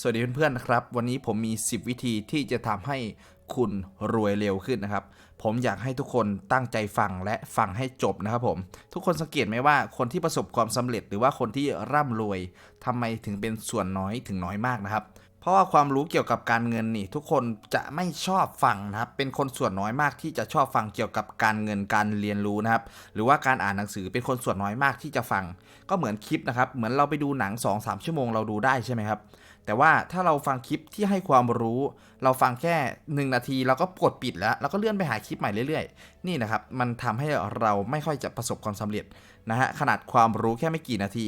สวัสดีเพื่อนๆนะครับ วันนี้ผมมี 10 วิธีที่จะทำให้คุณรวยเร็วขึ้นนะครับ ผมอยากให้ทุกคนตั้งใจฟังและฟังให้จบนะครับผม ทุกคนสังเกตไหมว่าคนที่ประสบความสำเร็จหรือว่าคนที่ร่ำรวยทำไมถึงเป็นส่วนน้อยถึงน้อยมากนะครับ เพราะว่าความรู้เกี่ยวกับการเงินนี่ ทุกคนจะไม่ชอบฟังนะครับ เป็นคนส่วนน้อยมากที่จะชอบฟังเกี่ยวกับการเงินการเรียนรู้นะครับ หรือว่าการอ่านหนังสือเป็นคนส่วนน้อยมากที่จะฟัง ก็เหมือนคลิปนะครับ เหมือนเราไปดูหนัง 2-3 ชั่วโมงเราดูได้ใช่ไหมครับ แต่ว่าถ้าเราฟังคลิปที่ให้ความรู้ เราฟังแค่ 1 นาทีเราก็กดปิดแล้ว แล้วก็เลื่อนไปหาคลิปใหม่เรื่อยๆ นี่นะครับ มันทำให้เราไม่ค่อยจะประสบความสำเร็จนะฮะขนาดความรู้แค่ไม่กี่นาที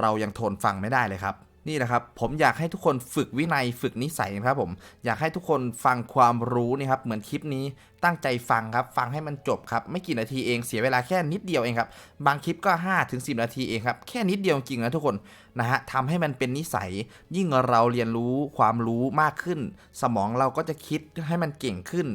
เรายังทนฟังไม่ได้เลยครับ นี่นะครับผมอยากให้ทุกคนฝึกวินัยฝึกนิสัยนะครับผมอยากให้ทุกคนฟังความรู้นี่ครับเหมือนคลิปนี้ตั้งใจฟังครับฟังให้มันจบครับไม่กี่นาทีเองเสียเวลาแค่นิดเดียวเองครับบางคลิปก็5ถึง10 นาทีเองครับแค่นิดเดียวจริงนะทุกคนนะฮะทำให้มันเป็นนิสัย ยิ่งเราเรียนรู้ความรู้มากขึ้น สมองเราก็จะคิดให้มันเก่งขึ้น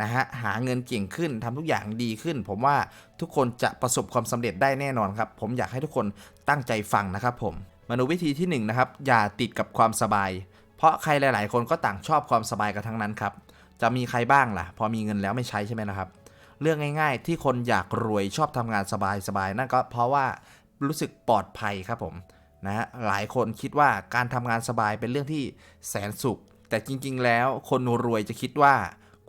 นะฮะหาเงินเก่งขึ้นทำทุกอย่างดีขึ้น ผมว่าทุกคนจะประสบความสำเร็จได้แน่นอนครับ ผมอยากให้ทุกคนตั้งใจฟังนะครับผม มาดูวิธีที่1นงนะครับอย่าติดกับความสบาย เพราะใครหลาย ๆ คนก็ต่างชอบความสบายกันทั้งนั้นครับจะมีใครบ้างล่ะ พอมีเงินแล้วไม่ใช้ใช่ไหมนะครับ เรื่องง่าย ๆ ที่คนอยากรวยชอบทำงานสบาย ๆ นั่นก็เพราะว่ารู้สึกปลอดภัยครับผมนะฮะหลายคนคิดว่าการทำงานสบายเป็นเรื่องที่แสนสุข แต่จริง ๆ แล้วคนรวยจะคิดว่า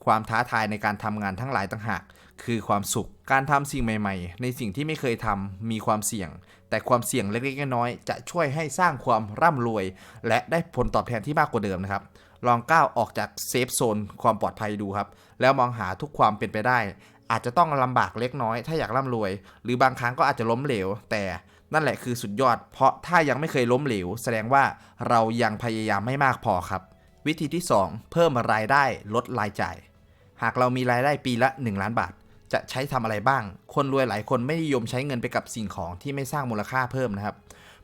ความท้าทายในการทำงานทั้งหลายต่างหาก คือความสุข การทำสิ่งใหม่ ๆ ในสิ่งที่ไม่เคยทำมีความเสี่ยง แต่ความเสี่ยงเล็กๆน้อยๆจะช่วยให้สร้างความร่ำรวย และได้ผลตอบแทนที่มากกว่าเดิมนะครับ ลองก้าวออกจากเซฟโซนความปลอดภัยดูครับ แล้วมองหาทุกความเป็นไปได้ อาจจะต้องลำบากเล็กน้อย ถ้าอยากร่ำรวย หรือบางครั้งก็อาจจะล้มเหลว แต่นั่นแหละคือสุดยอด เพราะถ้ายังไม่เคยล้มเหลว แสดงว่าเรายังพยายามไม่มากพอครับ วิธีที่ 2 เพิ่มรายได้ลดรายจ่าย หากเรามีรายได้ปีละ 1 ล้านบาท จะใช้ทำอะไรบ้าง คนรวยหลายคนไม่นิยมใช้เงินไปกับสิ่งของที่ไม่สร้างมูลค่าเพิ่มนะครับ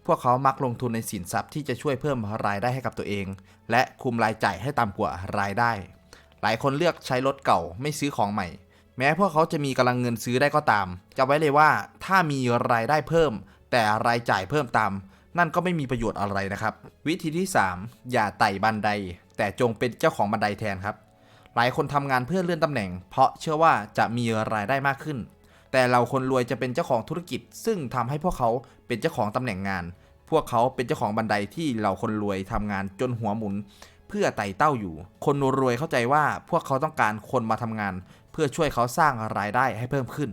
พวกเขามักลงทุนในสินทรัพย์ที่จะช่วยเพิ่มรายได้ให้กับตัวเอง และคุมรายจ่ายให้ต่ำกว่ารายได้ หลายคนเลือกใช้รถเก่าไม่ซื้อของใหม่ แม้พวกเขาจะมีกำลังเงินซื้อได้ก็ตามจะไว้เลยว่าถ้ามีรายได้เพิ่ม แต่รายจ่ายเพิ่มตามนั่นก็ไม่มีประโยชน์อะไรนะครับ วิธีที่ 3 อย่าไต่บันได แต่จงเป็นเจ้าของบันไดแทนครับ หลายคนทำงานเพื่อเลื่อนตำแหน่ง เพราะเชื่อว่าจะมีรายได้มากขึ้น แต่เราคนรวยจะเป็นเจ้าของธุรกิจ ซึ่งทำให้พวกเขาเป็นเจ้าของตำแหน่งงาน พวกเขาเป็นเจ้าของบันไดที่เราคนรวยทำงานจนหัวหมุน เพื่อไต่เต้าอยู่ คนรวยเข้าใจว่าพวกเขาต้องการคนมาทำงาน เพื่อช่วยเขาสร้างรายได้ให้เพิ่มขึ้น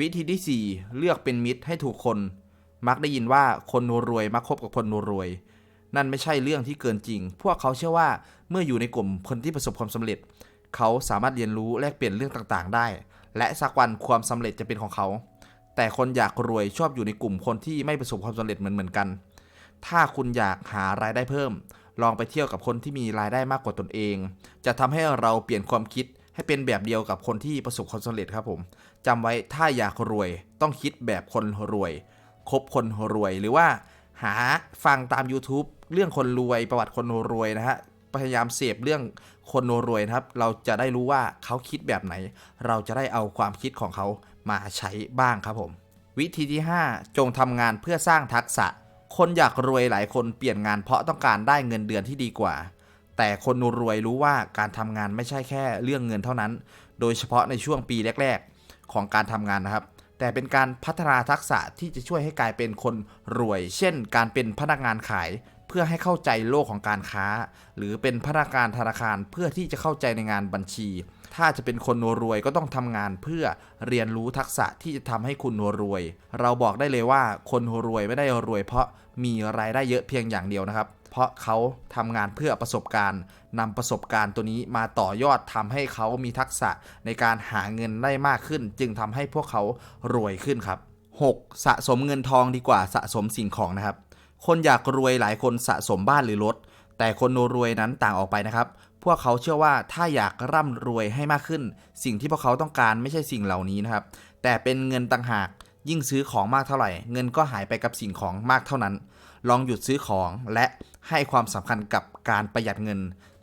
วิธีที่ 4 เลือกเป็นมิตรให้ถูกคน มักได้ยินว่าคนรวยมักคบกับคนรวยนั่นไม่ใช่เรื่องที่เกินจริง พวกเขาเชื่อว่าเมื่ออยู่ในกลุ่มคนที่ประสบความสำเร็จ เขาสามารถเรียนรู้แลกเปลี่ยนเรื่องต่างๆ ได้ และสักวันความสำเร็จจะเป็นของเขา แต่คนอยากรวยชอบอยู่ในกลุ่มคนที่ไม่ประสบความสำเร็จเหมือนๆกัน ถ้าคุณอยากหารายได้เพิ่ม ลองไปเที่ยวกับคนที่มีรายได้มากกว่าตนเอง จะทำให้เราเปลี่ยนความคิดให้เป็นแบบเดียวกับคนที่ประสบความสำเร็จครับผมจำไว้ถ้าอยากรวยต้องคิดแบบคนรวย คบคนรวยหรือว่าหาฟังตาม YouTube เรื่องคนรวยประวัติคนรวยนะฮะ พยายามเสพเรื่องคนรวยนะครับ เราจะได้รู้ว่าเขาคิดแบบไหน เราจะได้เอาความคิดของเขามาใช้บ้างครับผม วิธีที่ 5 จงทำงานเพื่อสร้างทักษะ คนอยากรวยหลายคนเปลี่ยนงานเพราะต้องการได้เงินเดือนที่ดีกว่า แต่คนรวยรู้ว่าการทำงานไม่ใช่แค่เรื่องเงินเท่านั้น โดยเฉพาะในช่วงปีแรก ๆ ของการทำงานนะครับแต่เป็นการพัฒนาทักษะที่จะช่วยให้กลายเป็นคนรวย เช่น การเป็นพนักงานขาย พื่อให้เข้าใจโลกของการค้า หรือเป็นพนักงานธนาคารเพื่อที่จะเข้าใจในงานบัญชี ถ้าจะเป็นคนรวยก็ต้องทำงานเพื่อเรียนรู้ทักษะที่จะทำให้คุณรวย เราบอกได้เลยว่าคนรวยไม่ได้รวย เพราะมีรายได้เยอะเพียงอย่างเดียวนะครับ เพราะเขาทำงานเพื่อประสบการณ์นำประสบการณ์ตัวนี้มาต่อยอดทำให้เขามีทักษะในการหาเงินได้มากขึ้น จึงทำให้พวกเขารวยขึ้นครับ 6. สะสมเงินทองดีกว่าสะสมสิ่งของนะครับ คนอยากรวยหลายคนสะสมบ้านหรือรถ แต่คนรวยนั้นต่างออกไปนะครับ พวกเขาเชื่อว่าถ้าอยากร่ำรวยให้มากขึ้น สิ่งที่พวกเขาต้องการไม่ใช่สิ่งเหล่านี้นะครับ แต่เป็นเงินต่างหากยิ่งซื้อของมากเท่าไหร่ เงินก็หายไปกับสิ่งของมากเท่านั้น ลองหยุดซื้อของและให้ความสำคัญกับการประหยัดเงิน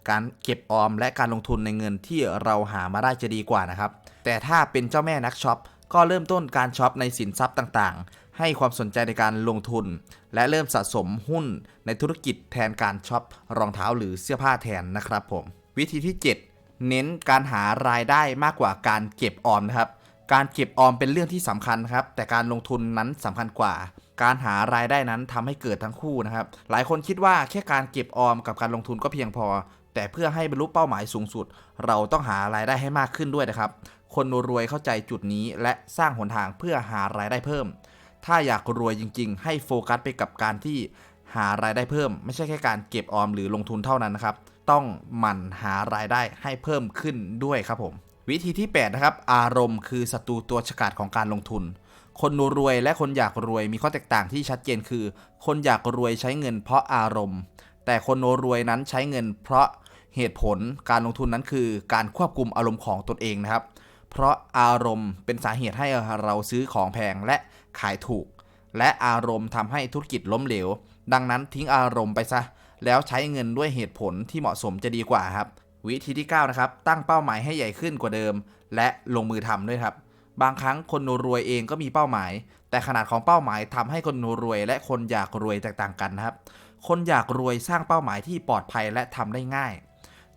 การเก็บออมและการลงทุนในเงินที่เราหามาได้จะดีกว่านะครับ แต่ถ้าเป็นเจ้าแม่นักช็อป ก็เริ่มต้นการช็อปในสินทรัพย์ต่างๆ ให้ความสนใจในการลงทุน และเริ่มสะสมหุ้นในธุรกิจแทนการช็อปรองเท้าหรือเสื้อผ้าแทนนะครับผม วิธีที่ 7 เน้นการหารายได้มากกว่าการเก็บออมนะครับ การเก็บออมเป็นเรื่องที่สำคัญครับ แต่การลงทุนนั้นสำคัญกว่า การหารายได้นั้นทำให้เกิดทั้งคู่นะครับ หลายคนคิดว่าแค่การเก็บออมกับการลงทุนก็เพียงพอแต่เพื่อให้บรรลุเป้าหมายสูงสุด เราต้องหารายได้ให้มากขึ้นด้วยนะครับ คนรวยเข้าใจจุดนี้และสร้างหนทางเพื่อหารายได้เพิ่ม ถ้าอยากรวยจริง ๆ ให้โฟกัสไปกับการที่หารายได้เพิ่ม ไม่ใช่แค่การเก็บออมหรือลงทุนเท่านั้นนะครับ ต้องหมั่นหารายได้ให้เพิ่มขึ้นด้วยครับผม วิธีที่ 8 นะครับ อารมณ์คือศัตรูตัวฉกาจของการลงทุน คนรวยและคนอยากรวยมีข้อแตกต่างที่ชัดเจนคือ คนอยากรวยใช้เงินเพราะอารมณ์ แต่คนรวยนั้นใช้เงินเพราะเหตุผลการลงทุนนั้นคือการควบคุมอารมณ์ของตนเองนะครับ เพราะอารมณ์เป็นสาเหตุให้เราซื้อของแพงและขายถูก และอารมณ์ทำให้ธุรกิจล้มเหลว ดังนั้นทิ้งอารมณ์ไปซะ แล้วใช้เงินด้วยเหตุผลที่เหมาะสมจะดีกว่าครับ วิธีที่ 9 นะครับ ตั้งเป้าหมายให้ใหญ่ขึ้นกว่าเดิม และลงมือทำด้วยครับ บางครั้งคนรวยเองก็มีเป้าหมาย แต่ขนาดของเป้าหมายทำให้คนรวย และคนอยากรวยแตกต่างกันนะครับ คนอยากรวยสร้างเป้าหมายที่ปลอดภัยและทำได้ง่าย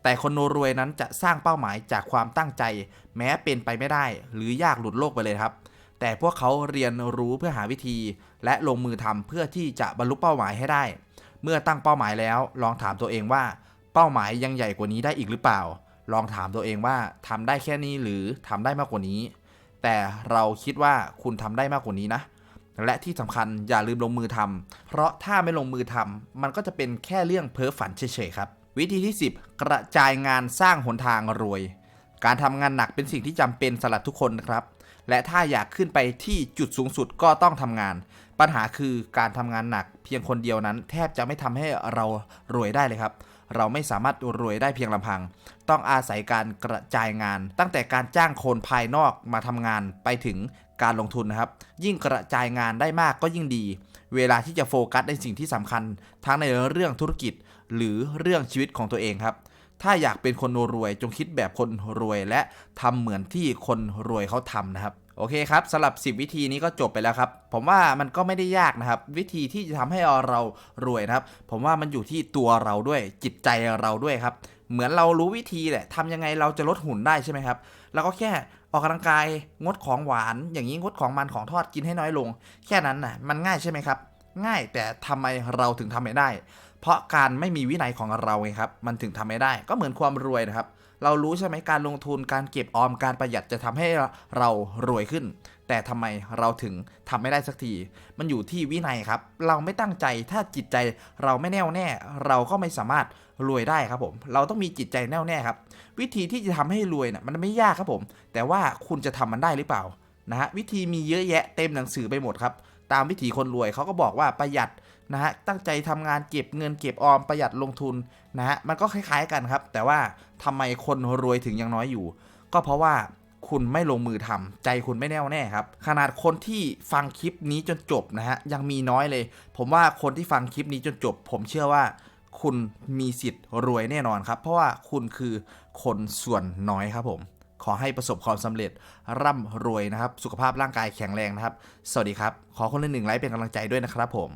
แต่คนรวยนั้นจะสร้างเป้าหมายจากความตั้งใจ แม้เป็นไปไม่ได้ หรือยากหลุดโลกไปเลยครับ แต่พวกเขาเรียนรู้เพื่อหาวิธี และลงมือทำเพื่อที่จะบรรลุเป้าหมายให้ได้ เมื่อตั้งเป้าหมายแล้วลองถามตัวเองว่า เป้าหมายยังใหญ่กว่านี้ได้อีกหรือเปล่า ลองถามตัวเองว่าทำได้แค่นี้หรือทำได้มากกว่านี้ แต่เราคิดว่าคุณทำได้มากกว่านี้นะและที่สำคัญอย่าลืมลงมือทำเพราะถ้าไม่ลงมือทำมันก็จะเป็นแค่เรื่องเพ้อฝันเฉยๆครับ วิธีที่ 10 กระจายงานสร้างหนทางรวย การทำงานหนักเป็นสิ่งที่จำเป็นสำหรับทุกคนนะครับ และถ้าอยากขึ้นไปที่จุดสูงสุดก็ต้องทำงาน ปัญหาคือการทำงานหนักเพียงคนเดียวนั้น แทบจะไม่ทำให้เรารวยได้เลยครับ เราไม่สามารถรวยได้เพียงลำพัง ต้องอาศัยการกระจายงาน ตั้งแต่การจ้างคนภายนอกมาทำงานไปถึงการลงทุนนะครับ ยิ่งกระจายงานได้มากก็ยิ่งดี เวลาที่จะโฟกัสในสิ่งที่สำคัญ ทั้งในเรื่องธุรกิจ หรือเรื่องชีวิตของตัวเองครับ ถ้าอยากเป็นคนรวยจงคิดแบบคนรวยและทำเหมือนที่คนรวยเขาทำนะครับโอเคครับสำหรับ 10 วิธีนี้ก็จบไปแล้วครับ ผมว่ามันก็ไม่ได้ยากนะครับ วิธีที่จะทำให้เรารวยนะครับ ผมว่ามันอยู่ที่ตัวเราด้วยจิตใจเราด้วยครับ เหมือนเรารู้วิธีแหละทำยังไงเราจะลดหุ่นได้ใช่ไหมครับเราก็แค่ออกกำลังกายงดของหวาน อย่างนี้งดของมันของทอดกินให้น้อยลง แค่นั้นน่ะมันง่ายใช่ไหมครับ ง่ายแต่ทำไมเราถึงทำไม่ได้ เพราะการไม่มีวินัยของเราไงครับ มันถึงทำไม่ได้ ก็เหมือนความรวยนะครับ เรารู้ใช่ไหมการลงทุนการเก็บออมการประหยัดจะทำให้เรารวยขึ้น แต่ทำไมเราถึงทำไม่ได้สักที มันอยู่ที่วินัยครับ เราไม่ตั้งใจถ้าจิตใจเราไม่แน่วแน่ เราก็ไม่สามารถรวยได้ครับผม เราต้องมีจิตใจแน่วแน่ครับ วิธีที่จะทำให้รวยน่ะมันไม่ยากครับผม แต่ว่าคุณจะทำมันได้หรือเปล่านะฮะวิธีมีเยอะแยะเต็มหนังสือไปหมดครับ ตามวิธีคนรวยเขาก็บอกว่าประหยัดนะฮะตั้งใจทำงานเก็บเงินเก็บออมประหยัดลงทุนนะฮะมันก็คล้าย ๆกันครับ แต่ว่าทำไมคนรวยถึงยังน้อยอยู่ ก็เพราะว่าคุณไม่ลงมือทำใจคุณไม่แน่วแน่ครับขนาดคนที่ฟังคลิปนี้จนจบนะฮะยังมีน้อยเลย ผมว่าคนที่ฟังคลิปนี้จนจบ ผมเชื่อว่าคุณมีสิทธิ์รวยแน่นอนครับ เพราะว่าคุณคือคนส่วนน้อยครับผม ขอให้ประสบความสำเร็จร่ำรวยนะครับ สุขภาพร่างกายแข็งแรงนะครับ สวัสดีครับ ขอคนละหนึ่งไลค์เป็นกำลังใจด้วยนะครับผม